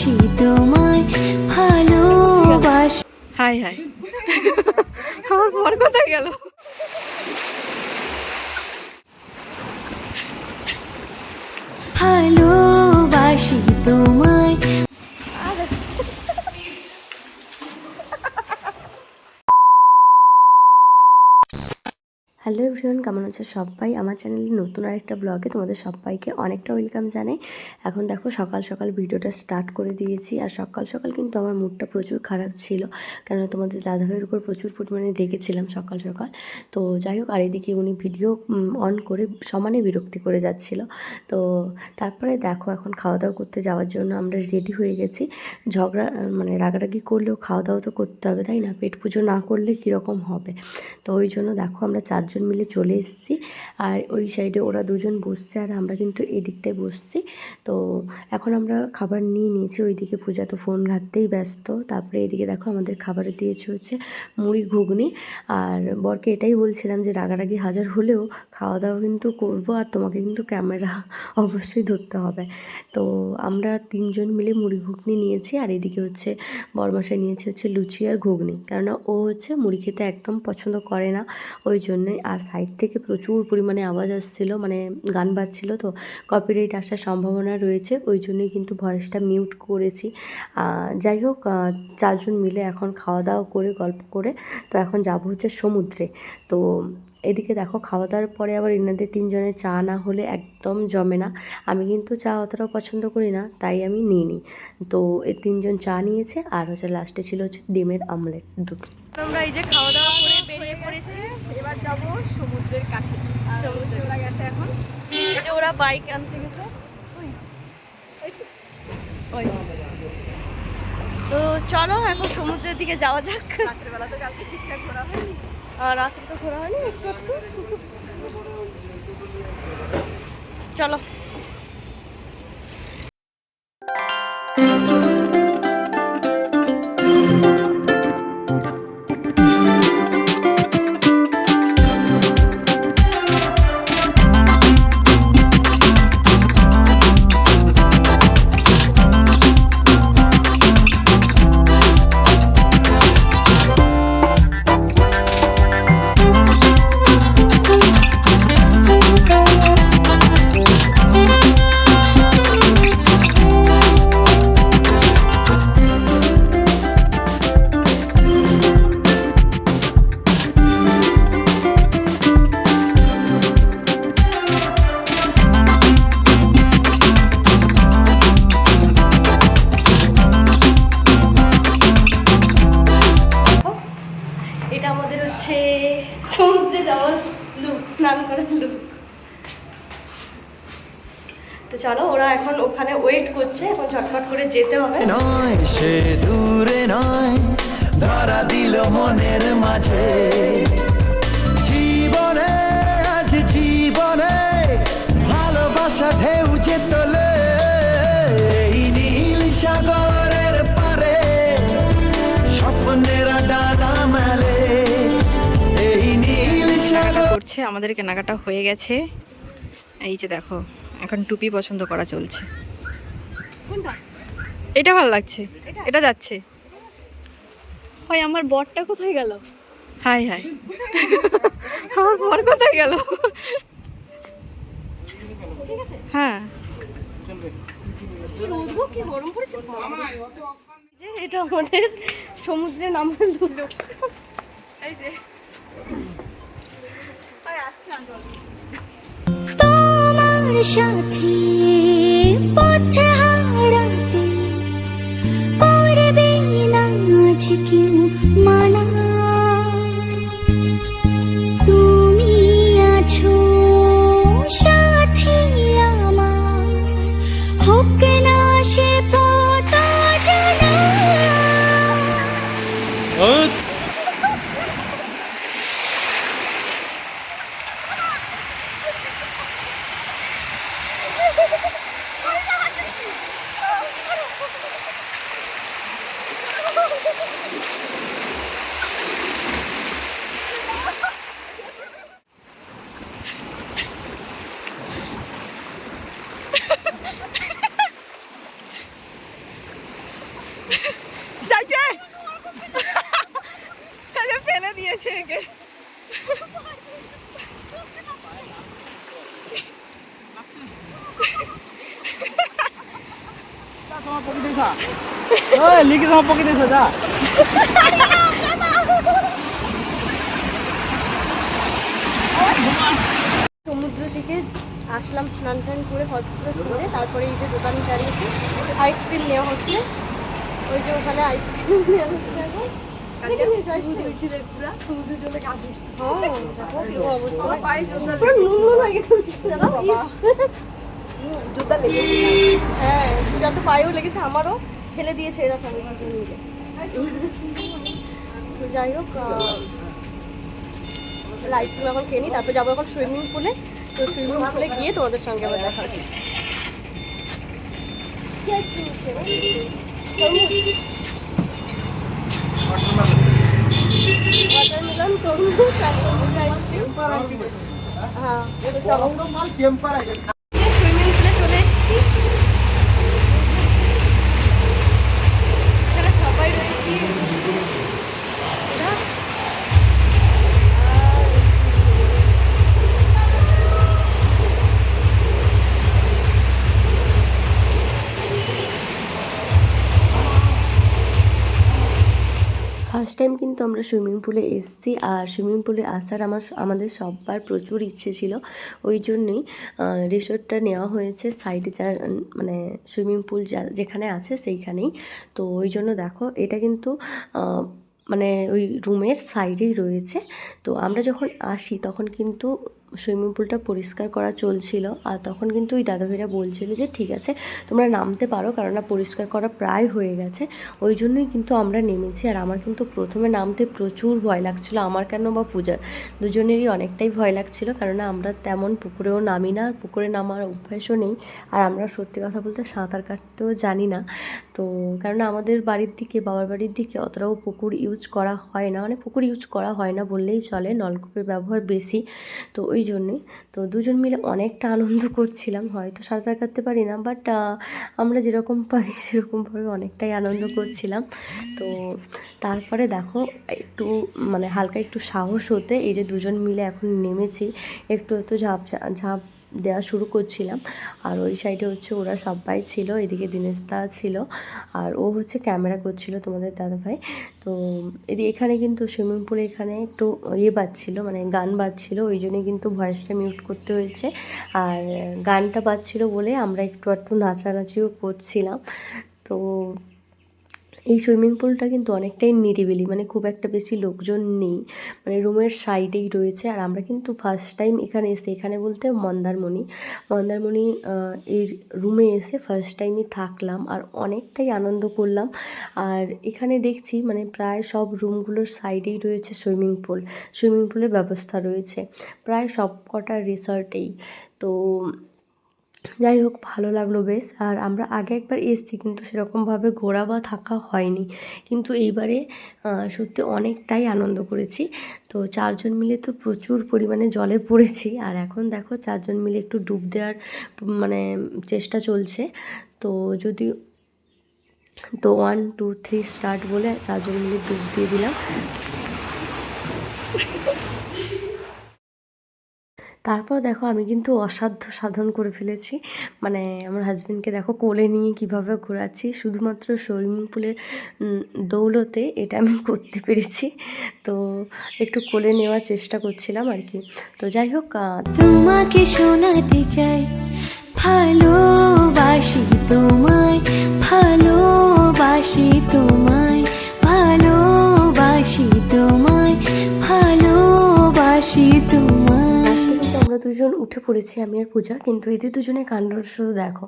ভালোবাসি তোমায় ভালোবাসি হাই হাই। আমার বর কোথায় গেল? ভালোবাসি তোমায় হ্যালো এভরিওয়ান, কেমন আছো সবাই? আমার চ্যানেলে নতুন আরেকটা ব্লগে তোমাদের সবাইকে অনেকটা ওয়েলকাম জানাই। এখন দেখো সকাল সকাল ভিডিওটা স্টার্ট করে দিয়েছি আর সকাল সকাল কিন্তু আমার মুডটা প্রচুর খারাপ ছিল। কেন তোমাদের দাদাভাইয়ের উপর প্রচুর পরিমাণে ডেকেছিলাম সকাল সকাল। তো যাই হোক, আর এদিকে উনি ভিডিও অন করে সমানে বিরক্তি করে যাচ্ছিল। তো তারপরে দেখো এখন খাওয়া দাওয়া করতে যাওয়ার জন্য আমরা রেডি হয়ে গেছি। ঝগড়া মানে রাগারাগি করলেও খাওয়া দাওয়া তো করতে হবে, তাই না? পেট পুজো না করলে কীরকম হবে? তো ওই জন্য দেখো আমরা চারজন মিলে চলে এসেছি। আর ওই সাইডে ওরা দুজন বসছে আর আমরা কিন্তু এই দিকটায় বসছি। তো এখন আমরা খাবার নিয়ে নিয়েছি। ওইদিকে পূজা তো ফোন ঘাটতেই ব্যস্ত। তারপরে এদিকে দেখো আমাদের খাবারে দিয়েছে হচ্ছে মুড়ি, ঘুগনি। আর বরকে এটাই বলছিলাম যে রাগারাগি হাজার হলেও খাওয়া দাওয়া কিন্তু করব আর তোমাকে কিন্তু ক্যামেরা অবশ্যই ধরতে হবে। তো আমরা তিনজন মিলে মুড়ি, ঘুগনি নিয়েছি আর এদিকে হচ্ছে বরমশাই নিয়েছে হচ্ছে লুচি আর ঘুগনি। কেননা ও হচ্ছে মুড়ি খেতে একদম পছন্দ করে না। ওই জন্যই আর সাইড থেকে প্রচুর পরিমাণে আওয়াজ আসছিল মানে গান বাজছিল তো কপিরাইট আসার সম্ভাবনা রয়েছে, ওই জন্যই কিন্তু ভয়েসটা মিউট করেছি। যাই হোক চারজন মিলে এখন খাওয়া দাওয়া করে, গল্প করে, তো এখন যাব হচ্ছে সমুদ্রে। তো এদিকে দেখো খাওয়া দাওয়ার পরে আবার এনাদের তিনজনের চা না হলে একদম জমে না। আমি কিন্তু চা অতটাও পছন্দ করি না তাই আমি নিই নি। তো এই তিনজন চা নিয়েছে আর হচ্ছে লাস্টে ছিল হচ্ছে ডিমের আমলেট দুটো। আমরা এই যে খাওয়া দাওয়া করে বেরিয়ে পড়েছি এবার যাব সমুদ্রের কাছে। সমুদ্রে ওরা গেছে এখন। এই যে ওরা বাইক আনতে গেছে। ওই, ওই তো, চলো এখন সমুদ্রের দিকে যাওয়া যাক। রাত্রেবেলা তো কালকে ঠিকঠাক ঘোরা হয়নি। রাত্রে তো ঘোরা হয়নি একটু একটু চলো তো চলো ওরা এখন ওখানে ওয়েট করছে এখন ঝটফট করে যেতে হবে। নয় সে দূরে নয় ধরা দিল মনের মাঝে। জীবনে আজ জীবনে ভালোবাসা ঢেউ যে তোলে এই নীল সাগরের পারে স্বপ্নেরা ডানা মেলে। এই নীল সাগর করছে আমাদের কেনাকাটা হয়ে গেছে। এই যে দেখো এখন টুপি পছন্দ করা চলছে। এটা ভালো লাগছে। এটা? যাচ্ছে। হয় আমার বরটা কোথায় গেল? হাই হাই। আমার বর কোথায় গেল? হ্যাঁ। যে এটা আমাদের সমুদ্রে নামার লোক এই যে। সাথে পথে চাচা কাজে ফেলে দিয়েছে একে Ha ha ha! Desa dah. সমুদ্র থেকে আসলাম স্নান টান করে ফটো করে তারপরে এই যে দোকান দাঁড়িয়েছে। আইসক্রিম নেওয়া হচ্ছে। ওই যে ওখানে আইসক্রিম নেওয়া হচ্ছে এখন হয়ে। জুতা লেগেছে। হ্যাঁ দুটা তো পায়েও লেগেছে, আমারও ফেলে দিয়েছে এরা সবাই মিলে তো যাই হোক আইসক্রিম এখন খেয়ে নিই, তারপর যাব এখন সুইমিং পুলে তো সুইমিং পুলে গিয়ে তোমাদের সঙ্গে আবার দেখা? তরমুজ? ওয়াটারমেলন তরমুজ, আর তরমুজ আইসক্রিম হ্যাঁ কিন্তু আমরা সুইমিং পুলে এসেছি। আর সুইমিং পুলে আসার আমার আমাদের সবার প্রচুর ইচ্ছে ছিল। ওই জন্যই রিসোর্টটা নেওয়া হয়েছে সাইডে যা মানে সুইমিং পুল যা, যেখানে আছে সেইখানেই। তো ওই জন্য দেখো, এটা কিন্তু মানে ওই রুমের সাইডেই রয়েছে। তো আমরা যখন আসি তখন কিন্তু সুইমিং পুলটা পরিষ্কার করা চলছিল আর তখন কিন্তু ওই দাদাভাইরা বলছিল যে, ঠিক আছে, তোমরা নামতে পারো কারণ না পরিষ্কার করা প্রায় হয়ে গেছে। ওই জন্যই কিন্তু আমরা নেমেছি আর আমার কিন্তু প্রথমে নামতে প্রচুর ভয় লাগছিল। আমার কেন বা পূজার? দুজনেরই অনেকটাই ভয় লাগছিল কারণ আমরা তেমন পুকুরেও নামি না, পুকুরে নামার অভ্যাসও নেই আর আমরা সত্যি কথা বলতে সাঁতার কাটতেও জানি না। তো কারণ আমাদের বাড়ির দিকে, বাবার বাড়ির দিকে অতটাও পুকুর ইউজ করা হয় না মানে পুকুর ইউজ করা হয় না বললেই চলে, নলকূপের ব্যবহার বেশি। তো ওই জন্যই। তো দুজন মিলে অনেকটা আনন্দ করছিলাম, হয়তো সাঁতার কাটতে পারি না বাট আমরা যেরকম পারি সেরকমভাবে অনেকটাই আনন্দ করছিলাম। তো তারপরে দেখো, একটু মানে হালকা একটু সাহস হতে এই যে দুজন মিলে এখন নেমেছি, একটু একটু ঝাঁপ ঝাঁপ দেওয়া শুরু করছিলাম। আর ওই সাইডে হচ্ছে ওরা সবাই ছিল, এদিকে দা ছিল, আর ও হচ্ছে ক্যামেরা করছিল তোমাদের দাদাভাই। তো এদিকে এখানে কিন্তু সুইমিং পুলে এখানে একটু ইয়ে বাজছিল মানে গান বাজছিল, ওই জন্যই কিন্তু ভয়েসটা মিউট করতে হয়েছে। আর গানটা বাজছিল বলে আমরা একটু একটু নাচানাচিও করছিলাম। তো এই সুইমিং পুলটা কিন্তু অনেকটাই নিরিবিলি মানে খুব একটা বেশি লোকজন নেই। মানে রুমের সাইডেই রয়েছে, আর আমরা কিন্তু ফার্স্ট টাইম এখানে এসে এখানে বলতে মন্দারমণি। মন্দারমণি এই রুমে এসে ফার্স্ট টাইমই থাকলাম আর অনেকটাই আনন্দ করলাম। আর এখানে দেখছি মানে প্রায় সব রুমগুলোর সাইডেই রয়েছে সুইমিং পুল। সুইমিং পুলের ব্যবস্থা রয়েছে। প্রায় সব কটা রিসর্টেই। তো যাই হোক, ভালো লাগল বেশ। আর আমরা আগে একবার এসেছি, কিন্তু সেরকমভাবে ঘোরা বা থাকা হয়নি। কিন্তু এইবারে সত্যি অনেকটাই আনন্দ করেছি। তো চারজন মিলে তো প্রচুর পরিমাণে জলে পড়েছি। আর এখন দেখো, চারজন মিলে একটু ডুব দেওয়ার মানে চেষ্টা চলছে। তো যদি, তো ওয়ান টু থ্রি স্টার্ট বলে চারজন মিলে ডুব দিয়ে দিলাম। তারপর দেখো আমি কিন্তু অসাধ্য সাধন করে ফেলেছি। মানে আমার হাজব্যান্ডকে দেখো কোলে নিয়ে কীভাবে ঘোরাচ্ছি, শুধুমাত্র সুইমিং পুলের দৌলতে এটা আমি করতে পেরেছি। তো একটু কোলে নেওয়ার চেষ্টা করছিলাম আর কি। তো যাই হোক তোমাকে শোনাতে চাই, ভালোবাসি তোমায় ভালোবাসি তোমায়। দুজন উঠে পড়েছি আমি আর পূজা। কিন্তু এদের দুজনে কাণ্ড শুধু দেখো,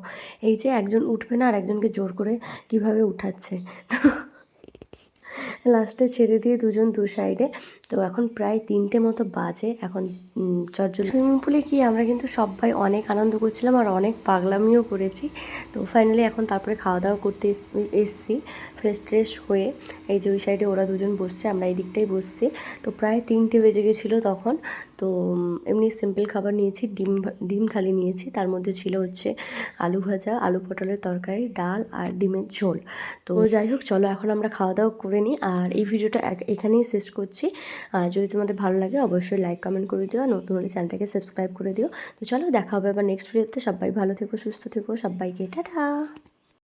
এই যে একজন উঠবে না আর একজনকে জোর করে কীভাবে উঠাচ্ছে। লাস্টে ছেড়ে দিয়ে দুজন দু সাইডে তো এখন প্রায় তিনটে মতো বাজে, এখন চটজল সুইমিং পুলে গিয়ে আমরা কিন্তু সবাই অনেক আনন্দ করছিলাম আর অনেক পাগলামিও করেছি। তো ফাইনালি এখন তারপরে খাওয়া দাওয়া করতে এস- এসছি ফ্রেশ ট্রেশ হয়ে, এই যে ওই সাইডে ওরা দুজন বসছে, আমরা এই দিকটাই বসছি। তো প্রায় তিনটে বেজে গেছিল তখন, তো এমনি সিম্পল খাবার নিয়েছি, ডিম ডিম থালি নিয়েছি, তার মধ্যে ছিল হচ্ছে আলু ভাজা, আলু পটলের তরকারি, ডাল আর ডিমের ঝোল। তো যাই হোক, চলো এখন আমরা খাওয়া দাওয়া করে নিই, আর এই ভিডিওটা এখানেই শেষ করছি। আর যদি তোমাদের ভালো লাগে, অবশ্যই লাইক কমেন্ট করে দিও নতুন হলে চ্যানেলটাকে সাবস্ক্রাইব করে দিও। তো চলো, দেখা হবে আবার নেক্সট ভিডিওতে সবাই ভালো থেকো, সুস্থ থেকো, সবাইকে, টাটা।